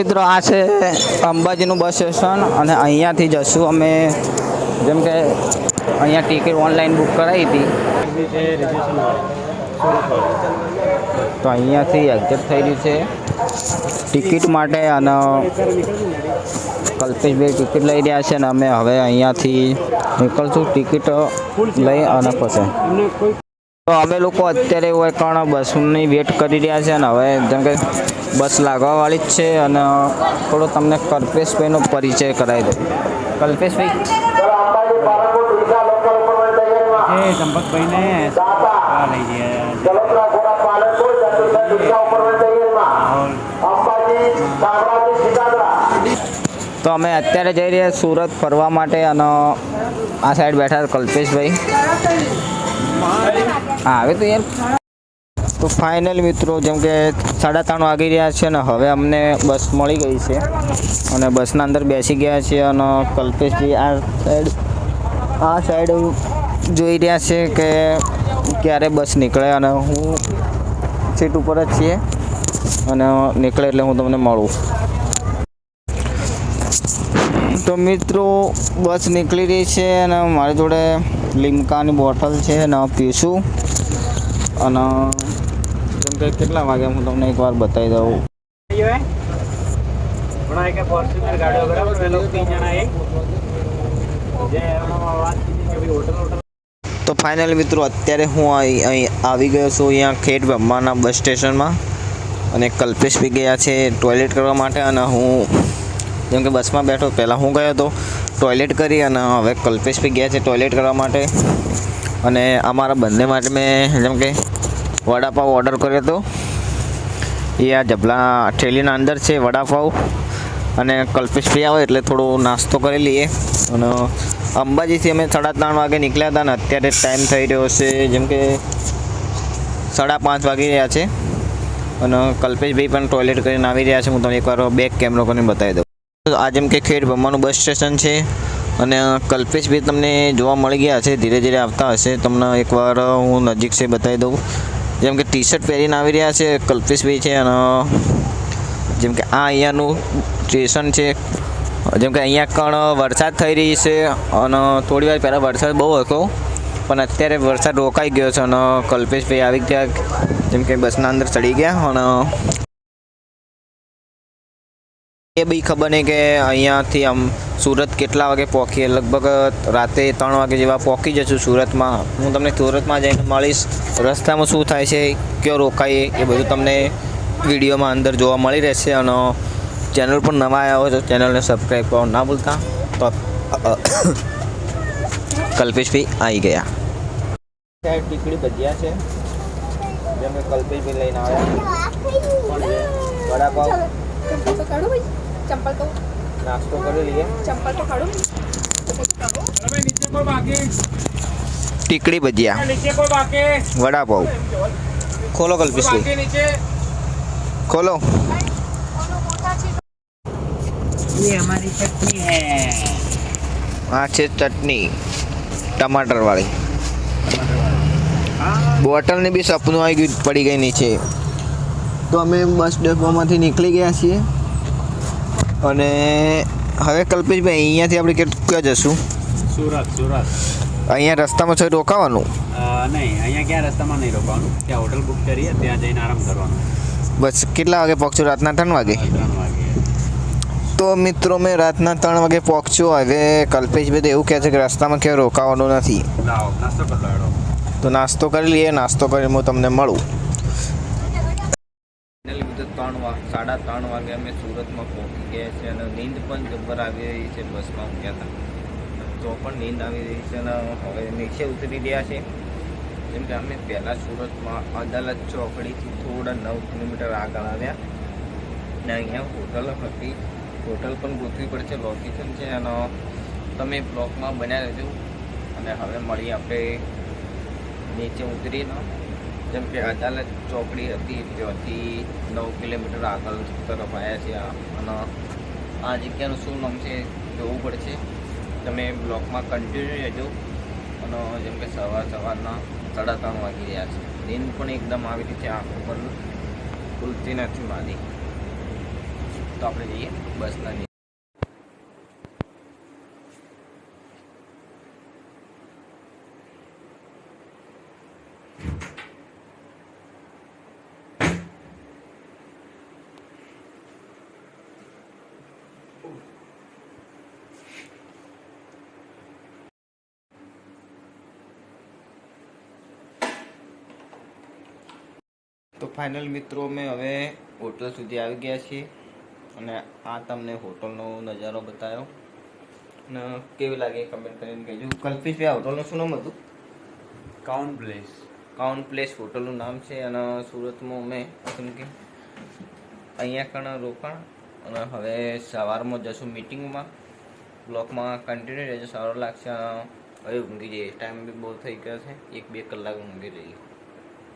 મિત્રો, આ છે અંબાજીનું બસ સ્ટેશન અને અહીંયાથી જશું અમે. જેમ કે અહીંયા ટિકિટ ઓનલાઈન બુક કરાવી હતી. તો અહીંયાથી એક્ઝેક્ટ થઈ રહ્યું છે. ટિકિટ માટે અને કલ્પેશભાઈ ટિકિટ લઈ રહ્યા છે અને અમે હવે અહીંયાથી નીકળશું. ટિકિટ લઈ અને પછી. તો અમે લોકો અત્યારે હોય કણ બસની વેટ કરી રહ્યા છે અને હવે જેમ કે બસ લાગવાવાળી જ છે અને થોડો તમને કલ્પેશભાઈનો પરિચય કરાવી દઉં. કલ્પેશભાઈ. ગયા તો અમે અત્યારે જઈ રહ્યા સુરત ફરવા માટે અને આ સાઈડ બેઠા કલ્પેશભાઈ. હા તો યાર. તો ફાઇનલ મિત્રો, જેમ કે સાડા ત્રણ વાગી રહ્યા છે અને હવે અમને બસ મળી ગઈ છે. અને બસના અંદર બેસી ગયા છે અને કલ્પેશજી આ સાઈડ આ સાઈડ જોઈ રહ્યા છે કે ક્યારે બસ નીકળે અને હું સીટ ઉપર જ છીએ. અને નીકળે એટલે હું તમને મળું. તો મિત્રો, બસ નીકળી રહી છે અને મારી જોડે લીમકાની બોટલ છે અને પીશું અને જેમ કે કેટલા વાગે હું તમને એકવાર બતાવી દઉં. તો ફાઇનલ મિત્રો, અત્યારે હું અહીં આવી ગયો છું અહીંયા ખેડ બ્રહ્માના બસ સ્ટેશનમાં. અને કલ્પેશ બી ગયા છે ટોયલેટ કરવા માટે અને હું જેમ કે બસમાં બેઠો, પહેલાં હું ગયો હતો ટોયલેટ કરી અને હવે કલ્પેશ બી ગયા છે ટોયલેટ કરવા માટે. અને અમારા બંને માટે મેં જેમ કે વડાપાવ ઓર્ડર કર્યો હતો. એ આ જબલા ઠેલીના અંદર છે વડાપાવ. અને કલ્પેશભાઈ આવે એટલે થોડો નાસ્તો કરી લઈએ. અને અંબાજીથી અમે સાડા ત્રણ વાગે નીકળ્યા હતા ને અત્યારે ટાઈમ થઈ રહ્યો છે જેમ કે સાડા પાંચ વાગી રહ્યા છે. અને કલ્પેશભાઈ પણ ટોયલેટ કરીને આવી રહ્યા છે. હું તમને એકવાર બેક કેમેરો કરીને બતાવી દઉં. આ જેમ કે ખેડ ભમવાનું બસ સ્ટેશન છે અને કલ્પેશ બી તમને જોવા મળી ગયા છે ધીરે ધીરે આવતા હશે. તમને એકવાર હું નજીક છે બતાવી દઉં. જેમ કે ટી શર્ટ પહેરીને આવી રહ્યા છે કલ્પેશભાઈ છે અને જેમ કે આ અહીંયાનું સ્ટેશન છે. જેમ કે અહીંયા કણ વરસાદ થઈ રહી છે અને થોડી વાર પહેલાં વરસાદ બહુ હતો, પણ અત્યારે વરસાદ રોકાઈ ગયો છે અને કલ્પેશભાઈ આવી ગયા. જેમ કે બસના અંદર ચડી ગયા અને એ બી ખબર નહીં કે અહીંયાથી આમ સુરત કેટલા વાગે પહોંચીએ લગભગ રાતે ત્રણ વાગે જેવા પહોંચી જશું સુરતમાં. હું તમને સુરતમાં જઈને મળીશ. રસ્તામાં શું થાય છે કયો રોકાઈએ એ બધું તમને વિડીયોમાં અંદર જોવા મળી રહેશે. અને ચેનલ પર નવા આવ્યા હોય તો ચેનલને સબસ્ક્રાઈબ કરવા ના ભૂલતા તો કલ્પેશભાઈ આવી ગયા. ટીકડી ભજીયા છે. જેમ કે કલ્પેશભાઈ લઈને આવ્યા. વડાપાવ चंपल तो काढो भाई चंपल तो નાસ્તો કરી લઈએ चंपल तो काढो નીચે કોઈ બાકી ટીકડી ભજીયા નીચે કોઈ બાકી વડાપાવ ખોલો કલ્પેશભાઈ બાકી નીચે ખોલો ये हमारी चटनी है આ છે ચટણી ટમાટર વાળી બોટલની બી સપનું આવી ગયું પડી ગઈ નીચે તો અમે બસ ડેપોમાંથી નીકળી ગયા છીએ અને હવે કલ્પેશભાઈ અહીંયાથી આપણે કેટલું ક્યાં જશું? સુરત સુરત. અહીંયા રસ્તામાં છે રોકાવાનું? નહીં અહીંયા ક્યાં રસ્તામાં નહીં રોકાવાનું? ત્યાં હોટલ બુક કરીએ ત્યાં જઈને આરામ કરવાનો. બસ કેટલા વાગે પહોંચ્યું રાતના ત્રણ વાગે? ત્રણ વાગે. તો મિત્રો મેં રાતના ત્રણ વાગે પહોંચ્યો. હવે કલ્પેશભાઈ તો એવું કહે છે કે રસ્તામાં ક્યાંય રોકાવાનું નથી. કરી તો નાસ્તો કરી લઈએ નાસ્તો કરીને હું તમને મળું. સાડા ત્રણ વાગે અમે સુરતમાં પહોંચી ગયા છીએ અને નીંદ પણ જબ્બર આવી રહી છે બસમાં ગયા હતા. તો પણ નીંદ આવી રહી છે અને હવે નીચે ઉતરી રહ્યા છે જેમ કે અમે પહેલાં સુરતમાં અદાલત ચોકડીથી થોડા નવ કિલોમીટર આગળ આવ્યા. ને અહીંયા હોટલ હતી. હોટલ પણ ગોતવી પડશે લોકેશન છે અને તમે બ્લોકમાં બન્યા રહેજો. અને હવે મળી આપણે નીચે ઉતરીને. જેમ કે અદાલત ચોકડી હતી ત્યાંથી નવ કિલોમીટર આગળ તરફ આવ્યા છે અને આ જગ્યાનું શું નામ છે જોવું પડશે. તમે બ્લોકમાં કન્ટિન્યુ રહેજો. અને જેમ કે સવાર સવારના સાડા ત્રણ વાગી રહ્યા છે. દિન પણ એકદમ આવી રીતે આંખ આંખો પર ખુલતી નથી મારી. તો આપણે જઈએ બસના તો ફાઇનલ મિત્રો અમે હવે હોટલ સુધી આવી ગયા છીએ અને આ તમને હોટલનો નજારો બતાવ્યો અને કેવી લાગે કમેન્ટ કરીને કહેજો. કલ્પિત આ હોટલનું શું નામ હતું? કાઉન પ્લેસ કાઉન પ્લેસ હોટલનું નામ છે અને સુરતમાં અમે શું કે અહીંયા કણ રોકાણ અને હવે સવારમાં જશું મિટિંગમાં બ્લોકમાં કન્ટિન્યુ રહેજો, સારો લાગશે. હવે ઊંઘી જઈએ. ટાઈમ બી બહુ થઈ ગયો છે. એક બે કલાક ઊંઘી રહીએ.